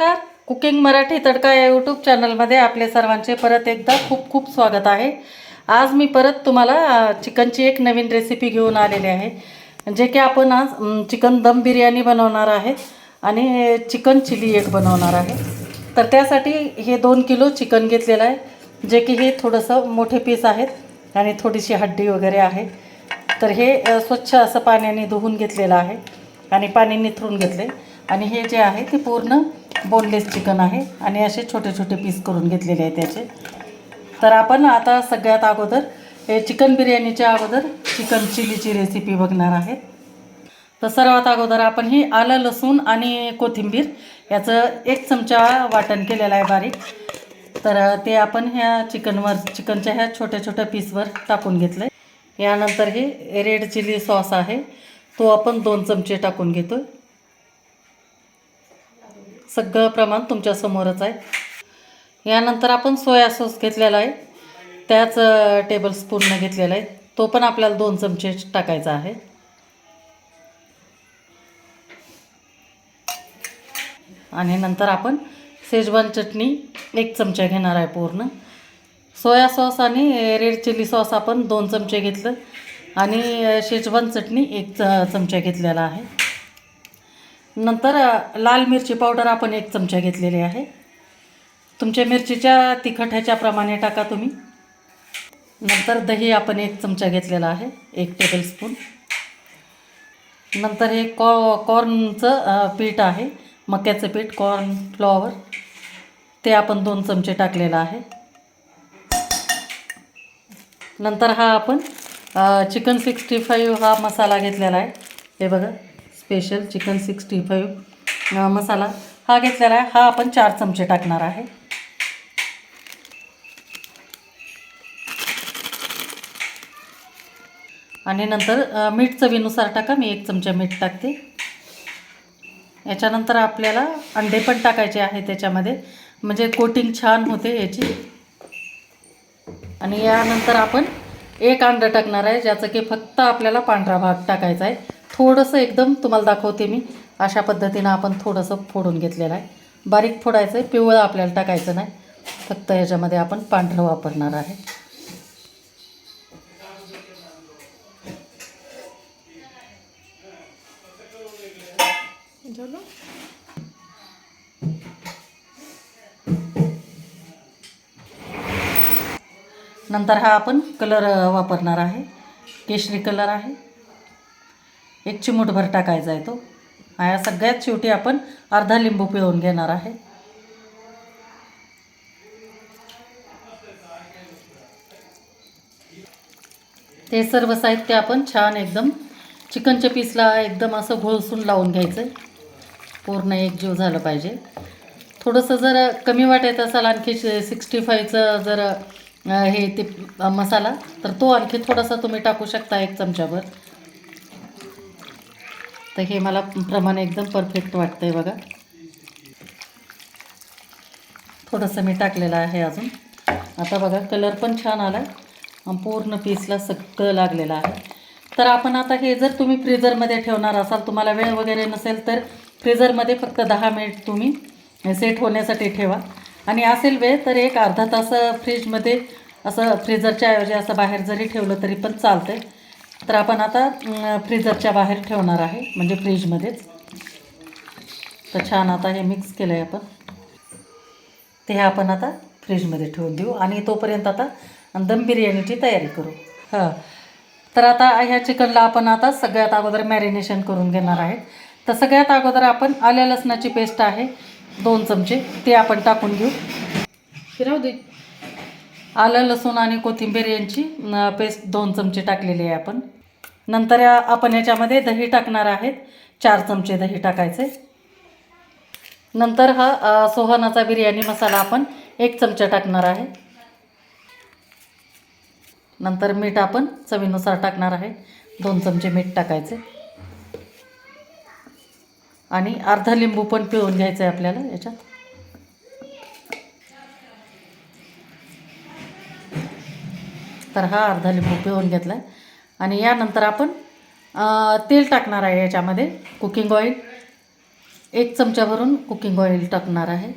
नमस्कार. कुकिंग मराठी तडका या यूट्यूब चॅनलमध्ये आपले सर्वांचे परत एकदा खूप खूप स्वागत आहे. आज मी परत तुम्हाला चिकनची एक नवीन रेसिपी घेऊन आलेली आहे. जे की आपण आज चिकन दम बिर्याणी बनवणार आहे आणि चिकन चिली एक बनवणार आहे. तर त्यासाठी हे दोन किलो चिकन घेतलेलं आहे. जे की हे थोडंसं मोठे पीस आहेत आणि थोडीशी हड्डी वगैरे आहे. तर हे स्वच्छ असं पाण्याने धुवून घेतलेलं आहे आणि पाणी निथरून घेतले आणि हे जे आहे ते पूर्ण बोनलेस चिकन आहे. आणि असे छोटे छोटे पीस करून घेतलेले आहे त्याचे. तर आपण आता सगळ्यात अगोदर हे चिकन बिर्याणीच्या अगोदर चिकन चिलीची रेसिपी बघणार आहेत तर सर्वात अगोदर आपण ही आलं लसूण आणि कोथिंबीर याचं एक चमचा वाटण केलेलं आहे बारीक. तर ते आपण ह्या चिकनवर चिकनच्या ह्या छोट्या छोट्या पीसवर टाकून घेतलं आहे यानंतर हे रेड चिली सॉस आहे. तो आपण दोन चमचे टाकून घेतो सगळं प्रमाण तुमच्यासमोरच आहे. यानंतर आपण सोया सॉस घेतलेला आहे. त्याच टेबल स्पूननं घेतलेला आहे. तो पण आपल्याला दोन चमचे टाकायचा आहे. आणि नंतर आपण शेजवान चटणी एक चमचा घेणार आहे पूर्ण. सोया सॉस आणि रेड चिली सॉस आपण दोन चमचे घेतलं. आणि शेजवान चटणी एक च चमचा घेतलेला आहे. नंतर लाल मिरची पावडर आपण एक चमचा घेतलेली आहे. तुमच्या मिरचीच्या तिखट ह्याच्याप्रमाणे टाका तुम्ही. नंतर दही आपण एक चमचा घेतलेला आहे एक टेबलस्पून नंतर हे कॉ कॉर्नचं पीठ आहे मक्याचं पीठ कॉर्न फ्लॉवर ते आपण दोन चमचे टाकलेलं आहे. नंतर हा आपण चिकन सिक्स्टी फाईव्ह हा मसाला घेतलेला आहे. हे बघा. Special chicken sixty five masala. हा घेतलेला आहे. हा आपण चार चमचे टाकणार आहे. आणि नंतर मीठ चवीनुसार टाका. मी एक चमचा मीठ टाकते. याच्यानंतर आपल्याला अंडे पण टाकायचे आहे त्याच्यामध्ये. म्हणजे कोटिंग छान होते याची. आणि यानंतर आपण एक अंडं टाकणार आहे ज्याचं की फक्त आपल्याला पांढरा भाग टाकायचा आहे. थोडंसं एकदम तुम्हाला दाखवते मी. अशा पद्धतीनं आपण थोडंसं फोडून घेतलेलं आहे. बारीक फोडायचं आहे पिवळं आपल्याला टाकायचं नाही. फक्त याच्यामध्ये आपण पांढरं वापरणार आहे. नंतर हा आपण कलर वापरणार आहे. केशरी कलर आहे. एक चिमूटभर टाकायचा आहे तो. या सगळ्यात शेवटी आपण अर्धा लिंबू पिळून घेणार आहे. ते सर्व साहित्य आपण छान एकदम चिकनच्या पीसला एकदम असं घोळसून लावून घ्यायचं. पूर्ण एकजीव झालं पाहिजे. थोडंसं जर कमी वाटायचं असाल आणखी सिक्स्टी फाईव्हचं जर हे ते मसाला तर तो आणखी थोडासा तुम्ही टाकू शकता एक चमच्याभर तर हे मला प्रमाण एकदम परफेक्ट वाटतं आहे बघा. थोडंसं मी टाकलेलं आहे अजून. आता बघा कलर पण छान आला आहे पूर्ण पीसला सगळं लागलेलं आहे. तर आपण आता हे जर तुम्ही फ्रीजरमध्ये ठेवणार असाल तुम्हाला वेळ वगैरे नसेल तर फ्रीजरमध्ये फक्त दहा मिनिट तुम्ही सेट होण्यासाठी ठेवा. आणि असेल वेळ तर एक अर्धा तास फ्रीजमध्ये असं फ्रीजरच्या ऐवजी असं बाहेर जरी ठेवलं तरी पण चालतं आहे तर आपण आता फ्रीजरच्या बाहेर ठेवणार आहे म्हणजे फ्रीजमध्येच तर छान आता हे मिक्स केलं आहे आपण. ते हे आपण आता फ्रीजमध्ये ठेवून देऊ आणि तोपर्यंत आता दम बिर्याणीची तयारी करू. हां. तर आता ह्या चिकनला आपण आता सगळ्यात अगोदर मॅरिनेशन करून घेणार आहे तर सगळ्यात अगोदर आपण आल्या लसणाची पेस्ट आहे दोन चमचे ते आपण टाकून घेऊ. फिरव दे. आलं लसूण आणि कोथिंबीर यांची पेस्ट दोन चमचे टाकलेली आहे आपण. नंतर या- आपण याच्यामध्ये दही टाकणार आहेत. चार चमचे दही टाकायचे. नंतर हा सोहनाचा बिर्याणी मसाला आपण एक चमचा टाकणार आहे. नंतर मीठ आपण चवीनुसार टाकणार आहे. दोन चमचे मीठ टाकायचे. आणि अर्धा लिंबू पण पिळून घ्यायचं आहे आपल्याला याच्यात. तर हा अर्धा लिंबू पिळून घेतला आहे आणि यानंतर आपण तेल टाकणार आहे याच्यामध्ये कुकिंग ऑइल एक चमचा भरून कुकिंग ऑइल टाकणार आहे.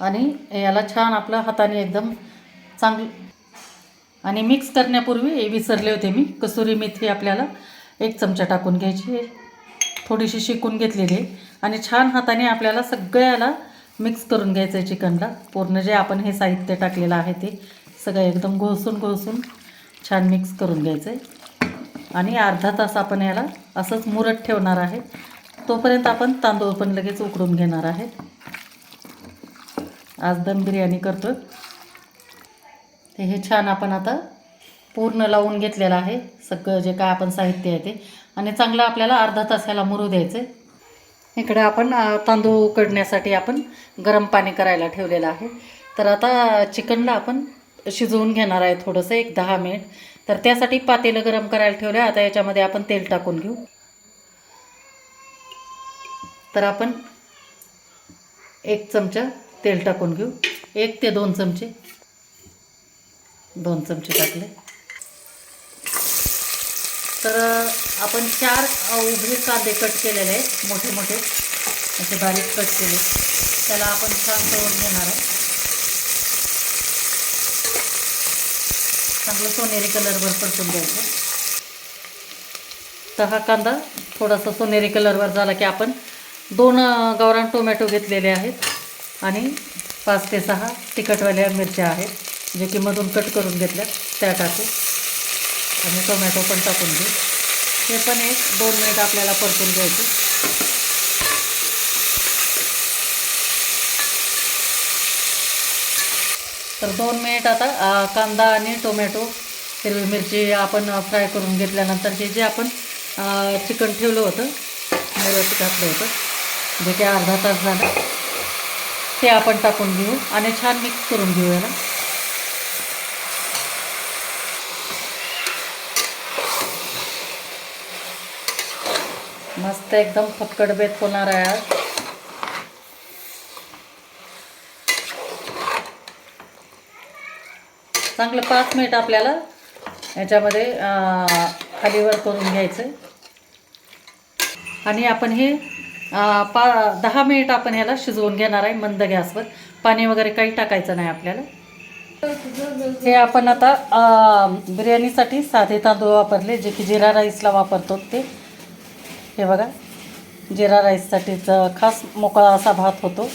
आणि याला छान आपलं हाताने एकदम चांगलं आणि मिक्स करण्यापूर्वी हे विसरले होते मी. कसुरी मेथी आपल्याला एक चमचा टाकून घ्यायची थोडीशी शिकून घेतलेली आणि छान हाताने आपल्याला सगळ्याला मिक्स करून घ्यायचं आहे चिकनला. पूर्ण जे आपण हे साहित्य टाकलेलं आहे ते सगळं एकदम घोसून घोसून छान मिक्स करून घ्यायचं आहे. आणि अर्धा तास आपण याला असंच मुरत ठेवणार आहे. तोपर्यंत आपण तांदूळ पण लगेच उकडून घेणार आहे. आज दम बिर्याणी करतो ते हे छान आपण आता पूर्ण लावून घेतलेलं आहे. सगळं जे काय आपण साहित्य आहे ते. आणि चांगलं आपल्याला अर्धा तास ह्याला मुरू द्यायचं आहे इकडे आपण तांदूळ उकडण्यासाठी आपण गरम पाणी करायला ठेवलेलं आहे. तर आता चिकनला आपण शिजवून घेणार आहे थोडंसं एक दहा मिनिट. तर त्यासाठी पातेलं गरम करायला ठेवलं आहे. आता याच्यामध्ये आपण तेल टाकून घेऊ. तर आपण एक चमचा तेल टाकून घेऊ. एक ते दोन चमचे. दोन चमचे टाकले. तर आपण चार उभे कांदे कट केलेले आहेत मोठे मोठे. असे बारीक कट केले. त्याला आपण छान तळून घेणार आहोत. चांगलं सोनेरी कलरवर परतून द्यायचं तर हा कांदा थोडासा सोनेरी कलरवर झाला की आपण दोन अ, गावरान टोमॅटो घेतलेले आहेत आणि पाच ते सहा तिखटवाल्या मिरच्या आहेत जे की मधून कट करून घेतल्या त्या टाकू आणि टोमॅटो पण टाकून घेऊ. हे पण एक दोन मिनिट आपल्याला परतून घ्यायचे. तर दोन मिनिट आता कांदा आणि टोमॅटो हिरवी मिरची आपण फ्राय करून घेतल्यानंतर हे जे आपण चिकन ठेवलं होतं मिरची टाकलं होतं जे काही अर्धा तास झालं ते आपण टाकून घेऊ आणि छान मिक्स करून घेऊ याला. मस्त एकदम फक्कडबेत होणार आहे आज. चांगलं पाच मिनिट आपल्याला याच्यामध्ये खालीवर करून घ्यायचं आणि आपण हे पा दहा मिनिट आपण ह्याला शिजवून घेणार आहे मंद गॅसवर. पाणी वगैरे काही टाकायचं नाही आपल्याला. हे आपण आता बिर्याणीसाठी साधे तांदूळ वापरले जे की जिरा राईसला वापरतो ते. हे बघा. जिरा राईससाठीचा खास मोकळा असा भात होतो.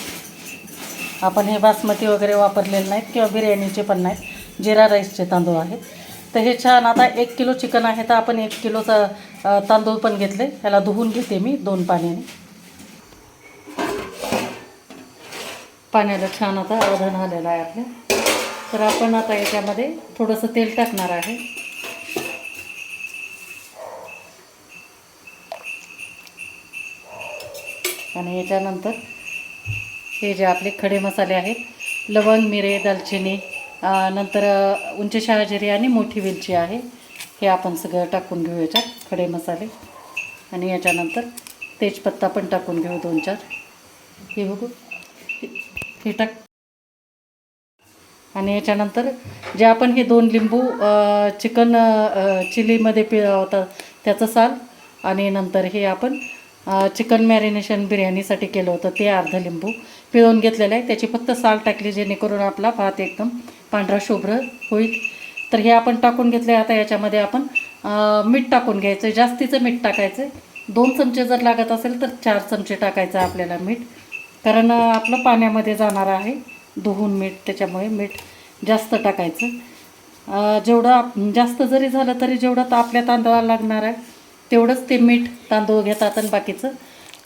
आपण हे बासमती वगैरे वापरलेले नाहीत किंवा बिर्याणीचे पण नाहीत. जिरा राईसचे तांदूळ आहेत. तर हे छान आता एक किलो चिकन आहे तर आपण एक किलोचा तांदूळ पण घेतले. ह्याला धुवून घेते मी दोन पाण्याने. पाण्याला छान आता अवधान आलेलं आहे आपल्या तर आपण आता याच्यामध्ये थोडंसं तेल टाकणार आहे. आणि याच्यानंतर हे जे आपले खडे मसाले आहेत लवंग मिरे दालचिनी नंतर अं, उंच शहाजिरी आणि मोठी वेलची आहे हे आपण सगळं टाकून घेऊ याच्यात खडे मसाले. आणि याच्यानंतर तेजपत्ता पण टाकून घेऊ दोन चार. हे बघू. हे- टाक. आणि याच्यानंतर जे आपण हे दोन लिंबू चिकन चिलीमध्ये पि होता त्याचं साल आणि नंतर हे आपण चिकन मॅरिनेशन बिर्याणीसाठी केलं होतं ते अर्धं लिंबू पिळून घेतलेलं आहे. त्याची फक्त साल टाकली जेणेकरून आपला भात एकदम पांढरा शुभ्र होईल. तर हे आपण टाकून घेतले आता याच्यामध्ये आपण मीठ टाकून घ्यायचं जास्तीचं मीठ टाकायचं दोन चमचे जर लागत असेल तर चार चमचे टाकायचं आपल्याला मीठ. कारण आपलं पाण्यामध्ये जाणार आहे धुवून मीठ. त्याच्यामुळे मीठ जास्त टाकायचं. जेवढं आप- जास्त जरी झालं तरी जेवढं तर आपल्या तांदळाला लागणार आहे तेवढंच ते मीठ तांदूळ घेतात आणि बाकीचं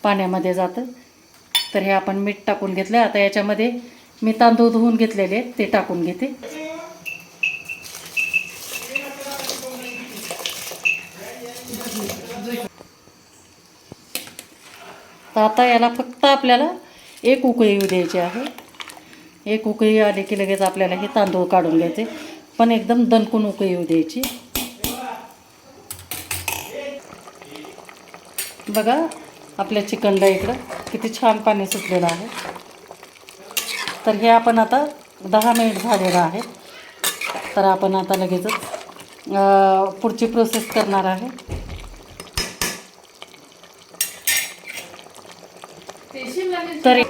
पाण्यामध्ये जातं. तर हे आपण मीठ टाकून घेतलं आता याच्यामध्ये मी तांदूळ धुवून घेतलेले आहेत ते टाकून घेते. तर आता याला फक्त आपल्याला एक उकळी येऊ द्यायची आहे. एक उकळी आली की लगेच आपल्याला हे तांदूळ काढून घ्यायचे. पण एकदम दणकून उकळी येऊ द्यायची. बघा आपल्या चिकनला इकडं किती छान पाणी सुटलेलं आहे. तर हे आपण आता दहा मिनिट झालेलं आहे. तर आपण आता लगेचच पुढची प्रोसेस करणार आहे. तर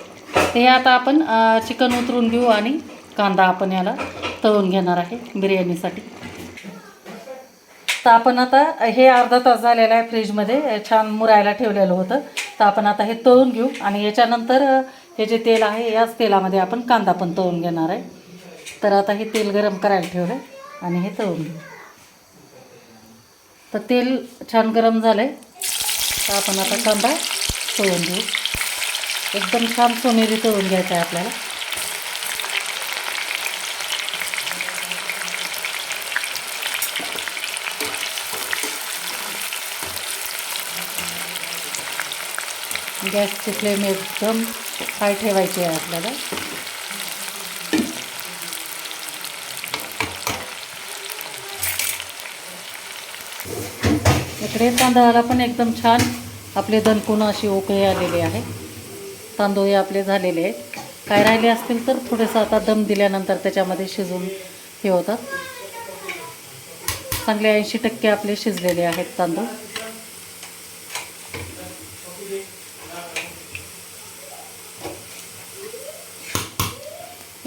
हे आता आपण चिकन उतरून घेऊ आणि कांदा आपण याला तळून घेणार आहे बिर्याणीसाठी. तर आपण आता हे अर्धा तास झालेलं आहे फ्रीजमध्ये. छान मुरायला ठेवलेलं होतं. तर आपण आता हे तळून घेऊ. आणि याच्यानंतर हे जे तेल आहे याच तेलामध्ये आपण कांदा पण तळून घेणार आहे. तर आता हे तेल गरम करायला ठेवलं आहे आणि हे तळून घेऊ. तर तेल छान गरम झालं आहे तर आपण आता कांदा तळून घेऊ. एकदम छान सोनेरी तळून घ्यायचा आहे आपल्याला. गॅसची फ्लेम एकदम हाय ठेवायची आहे आपल्याला. इकडे तांदळाला पण एकदम छान आपले दणकून अशी ओकळी आलेली आहे. तांदूळ हे आपले झालेले आहेत. काय राहिले असतील तर थोडंसं आता दम दिल्यानंतर त्याच्यामध्ये शिजून हे होतात. चांगले ऐंशी टक्के आपले शिजलेले आहेत तांदूळ.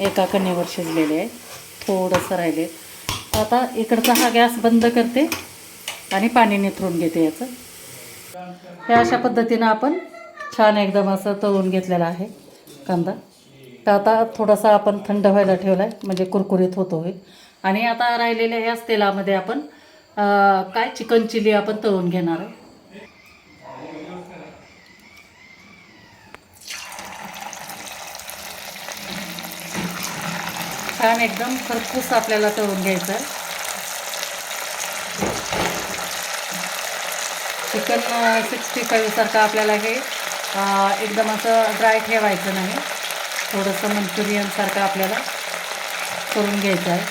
एका कणीवर शिजलेले आहे. थोडंसं राहिले. आता इकडचा हा गॅस बंद करते आणि पाणी निथरून घेते याचं. हे अशा पद्धतीनं आपण छान एकदम असं तळून घेतलेलं आहे कांदा. तर आता थोडासा आपण थंड व्हायला ठेवला आहे म्हणजे कुरकुरीत होतो होईल. आणि आता राहिलेल्या ह्याच तेलामध्ये आपण काय चिकन चिली आपण तळून घेणार आहे छान एकदम खरपूस आपल्याला तळून घ्यायचं आहे. चिकन सिक्स्टी फाईव्हसारखं आपल्याला हे एकदम असं ड्राय ठेवायचं नाही. थोडंसं मंचुरियनसारखं आपल्याला करून घ्यायचं आहे.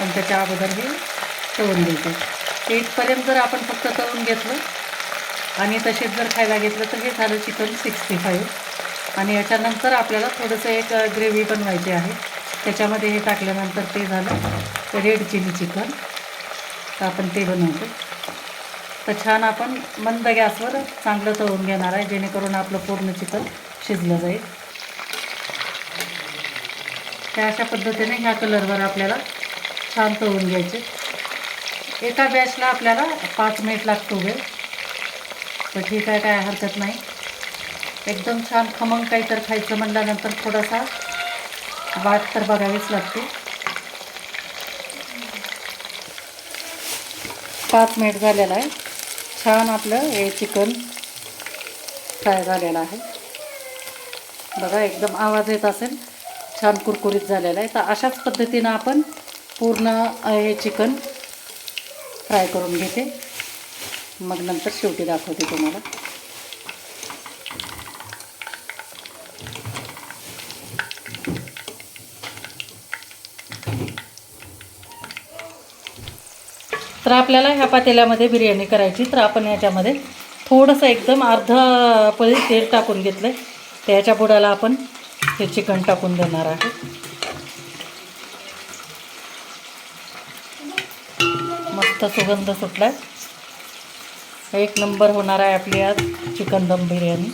पण त्याच्या अगोदर हे तळून घ्यायचं आहे. ते इथपर्यंत जर आपण फक्त तळून घेतलं आणि तसेच जर खायला घेतलं तर हे झालं चिकन सिक्स्टी फाईव्ह आणि याच्यानंतर आपल्याला थोडंसं एक ग्रेव्ही बनवायची आहे. त्याच्यामध्ये हे टाकल्यानंतर ते झालं रेड चिली चिकन. तर आपण ते बनवतो. तर छान आपण मंद गॅसवर चांगलं तळून घेणार आहे जेणेकरून आपलं पूर्ण चिकन शिजलं जाईल. त्या अशा पद्धतीने ह्या कलरवर आपल्याला छान तळून घ्यायचे. एका बॅचला आपल्याला पाच मिनिट लागतो वेळ. तर ठीक आहे काय हरकत नाही. एकदम छान खमंग काही तर खायचं म्हणल्यानंतर थोडासा वाट तर बघावीच लागते. पाच मिनिट झालेला आहे. छान आपलं हे चिकन फ्राय झालेलं आहे. बघा एकदम आवाज येत असेल. छान कुरकुरीत झालेला आहे. तर अशाच पद्धतीनं आपण पूर्ण हे चिकन फ्राय करून घेते. मग नंतर शेवटी दाखवते तुम्हाला. तर आपल्याला ह्या पातेल्यामध्ये बिर्याणी करायची. तर आपण याच्यामध्ये थोडंसं एकदम अर्धा पळी तेल टाकून घेतलं आहे त्याच्या बुडाला आपण हे चिकन टाकून देणार आहे मस्त सुगंध सुटला आहे एक नंबर होणार आहे आपली आज चिकन दम बिर्याणी.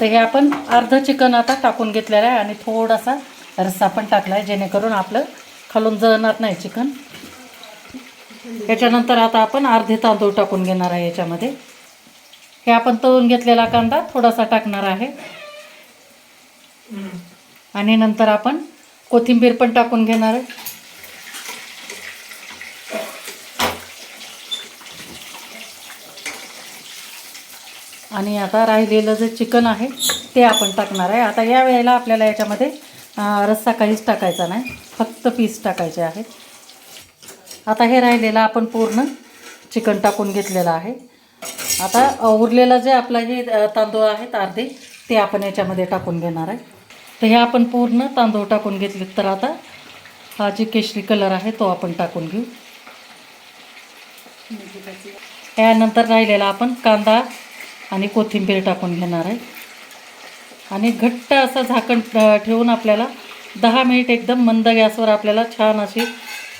तर हे आपण अर्धं चिकन आता टाकून घेतलेलं आहे आणि थोडासा रस्सा पण टाकला आहे जेणेकरून आपलं खालून जळणार नाही चिकन. याच्यानंतर आता आपण अर्धे तांदूळ टाकून घेणार आहे याच्यामध्ये. हे आपण तळून घेतलेला कांदा थोडासा टाकणार आहे. आणि नंतर आपण कोथिंबीर पण टाकून घेणार आहे. आणि आता राहिलेलं जे चिकन आहे ते आपण टाकणार आहे. आता या वेळेला आपल्याला याच्यामध्ये रस्सा काहीच टाकायचा नाही. फक्त पीस टाकायचे आहेत. आता हे राहिलेलं आपण पूर्ण चिकन टाकून घेतलेलं आहे. आता उरलेलं जे आपलं हे तांदूळ आहेत अर्धे ते आपण याच्यामध्ये टाकून घेणार आहे. तर हे आपण पूर्ण तांदूळ टाकून घेतले. तर आता हा जे केशरी कलर आहे तो आपण टाकून घेऊ. यानंतर राहिलेला आपण कांदा आणि कोथिंबीर टाकून घेणार आहे. आणि घट्ट असं झाकण ठेवून आपल्याला दहा मिनिट एकदम मंद गॅसवर आपल्याला छान अशी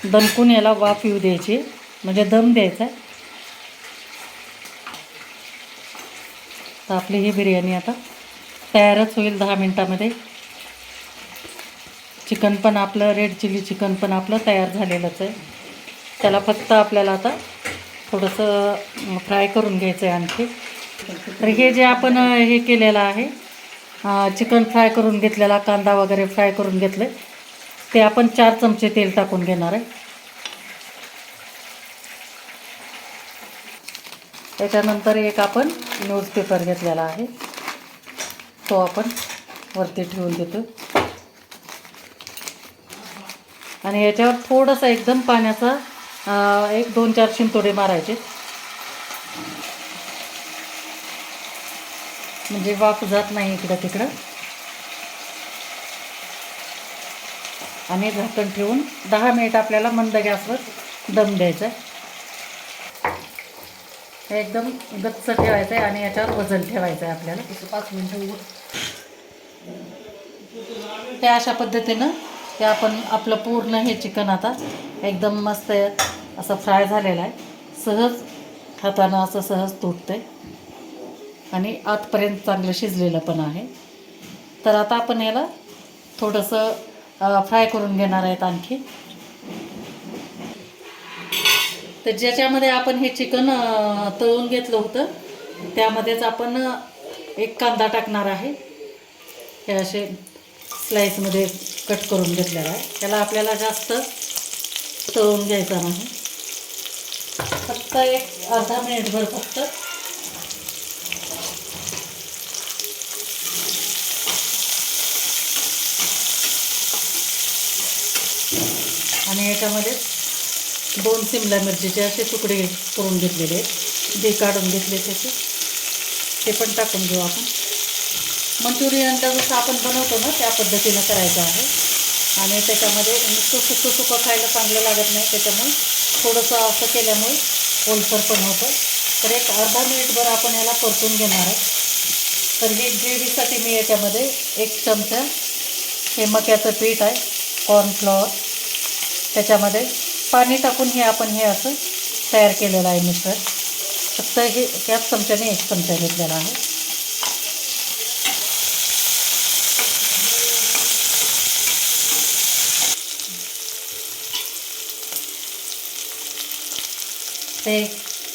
दणकून याला वाफ येऊ द्यायची. म्हणजे दम द्यायचा आहे. तर आपली ही बिर्याणी आता तयारच होईल दहा मिनटामध्ये. चिकन पण आपलं रेड चिली चिकन पण आपलं तयार झालेलंच आहे. त्याला फक्त आपल्याला आता थोडंसं फ्राय करून घ्यायचं आहे आणखी. तर हे जे आपण हे केलेलं आहे चिकन फ्राय करून घेतलेला कांदा वगैरे फ्राय करून घेतले. ते आपण चार चमचे तेल टाकून घेणार आहे. त्याच्यानंतर एक आपण न्यूजपेपर घेतलेला आहे. तो आपण वरती ठेवून देतो. आणि याच्यावर थोडंसं एकदम पाण्याचा एक दोन चार शिंतोडे मारायचे. म्हणजे वाफ जात नाही इकडं तिकडं. आणि झाकण ठेवून दहा मिनिट आपल्याला मंद गॅसवर दम द्यायचा आहे. हे एकदम गच्च ठेवायचं आहे आणि याच्यावर वजन ठेवायचं आहे आपल्याला. पाच मिनटं ते अशा पद्धतीनं ते आपण आपलं पूर्ण हे चिकन आता एकदम मस्त असं फ्राय झालेलं आहे. सहज खाताना असं सहज तुटतं आहे आणि आतपर्यंत चांगलं शिजलेलं पण आहे. तर आता आपण याला थोडंसं फ्राय करून घेणार आहेत आणखी. तर ज्याच्यामध्ये आपण हे चिकन तळून घेतलं होतं त्यामध्येच आपण एक कांदा टाकणार आहे. हे असे स्लाईसमध्ये कट करून घेतलेला आहे. त्याला आपल्याला जास्त तळून घ्यायचा नाही. फक्त एक अर्धा मिनिटभर फक्त आणि याच्यामध्ये दोन सिमला मिरचीचे असे तुकडे करून घेतलेले आहेत. जे काढून घेतले त्याचे ते पण टाकून घेऊ आपण. मंचुरियनला जसं आपण बनवतो ना त्या पद्धतीनं करायचं आहे. आणि त्याच्यामध्ये नुसतं सुकं सुकं खायला चांगलं लागत नाही त्याच्यामुळे थोडंसं असं केल्यामुळे ओलसर पण होतं. तर एक अर्धा मिनिटभर आपण याला परतून घेणार आहे. तर हे ग्रेव्हीसाठी मी याच्यामध्ये एक चमचा हे मक्याचं पीठ आहे कॉर्नफ्लॉवर त्याच्यामध्ये पाणी टाकून हे आपण हे असं तयार केलेलं आहे मिश्रण. फक्त हे त्याच चमच्याने एक चमचा घेतलेला आहे. ते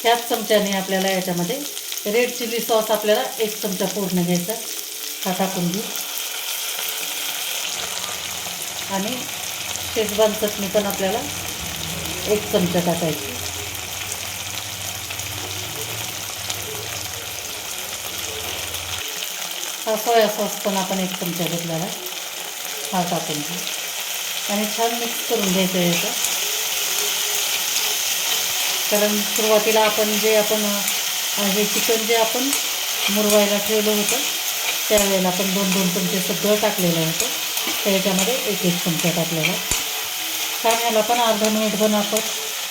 त्याच चमच्याने आपल्याला याच्यामध्ये रेड चिली सॉस आपल्याला एक चमचा पूर्ण घ्यायचा. हा टाकून घेऊ. आणि शेजवान चटणी पण आपल्याला एक चमचा टाकायची. हा सोया सॉस पण आपण एक चमचा घेतलेला हा टाकून आणि छान मिक्स करून घ्यायचं आहे याचं. कारण सुरुवातीला आपण जे आपण हे चिकन जे आपण मुरवायला ठेवलं होतं त्यावेळेला आपण दोन दोन चमचे सगळं टाकलेलं होतं. तर याच्यामध्ये एक एक चमचा टाकलेला आहे. छान याला पण अर्धा मिनिटभर आपण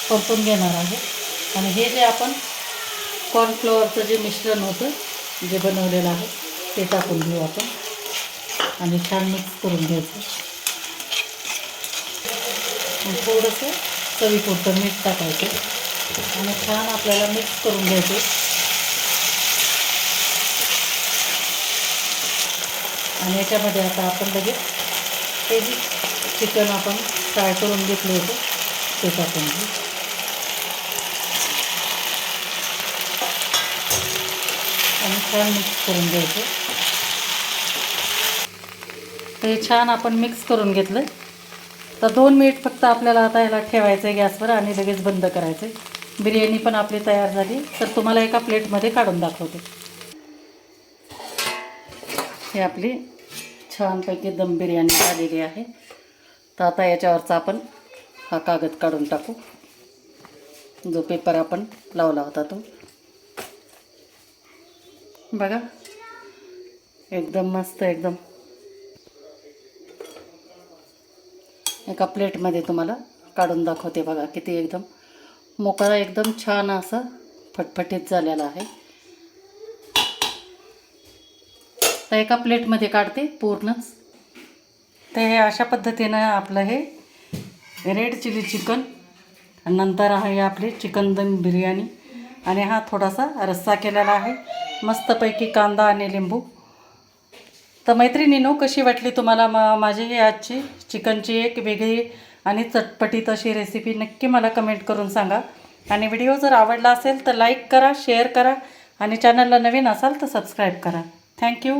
परतून घेणार आहे. आणि हे जे आपण कॉर्नफ्लॉवरचं जे मिश्रण होतं जे बनवलेलं आहे ते टाकून घेऊ आपण. आणि छान मिक्स करून घ्यायचं. थोडंसं चवीपुरतं मीठ टाकायचं. आणि छान आपल्याला मिक्स करून घ्यायचं. आणि याच्यामध्ये आता आपण लगेच ते जी चिकन आपण फ्राय करून घेतलं होतं. ते टाकून घेऊ. आणि छान मिक्स करून घ्यायचं. ते हे छान आपण मिक्स करून घेतलं. तर दोन मिनिट फक्त आपल्याला आता याला ठेवायचं आहे गॅसवर आणि लगेच बंद करायचं आहे बिर्याणी पण आपली तयार झाली. तर तुम्हाला एका प्लेटमध्ये काढून दाखवते. ही आपली छानपैकी दम बिर्याणी झालेली आहे. तर आता याच्यावरचा आपण हा कागद काढून टाकू. जो पेपर आपण लावला होता तो. बघा. एकदम मस्त एकदम. एका प्लेटमध्ये तुम्हाला काढून दाखवते बघा किती एकदम. मोकळा एकदम छान असं फटफटीत झालेला आहे. तर एका प्लेटमध्ये काढते पूर्णच. तर हे अशा पद्धतीनं आपलं हे रेड चिली चिकन नंतर आहे आपली चिकन दम बिर्याणी. आणि हा थोडासा रस्सा केलेला आहे. मस्तपैकी कांदा आणि लिंबू. तर मैत्रिणीनो कशी वाटली तुम्हाला मा माझी ही आजची चिकनची एक वेगळी आणि चटपटीत अशी रेसिपी नक्की मला कमेंट करून सांगा. आणि व्हिडिओ जर आवडला असेल तर लाईक करा शेअर करा आणि चॅनलला नवीन असाल तर सबस्क्राईब करा. थँक्यू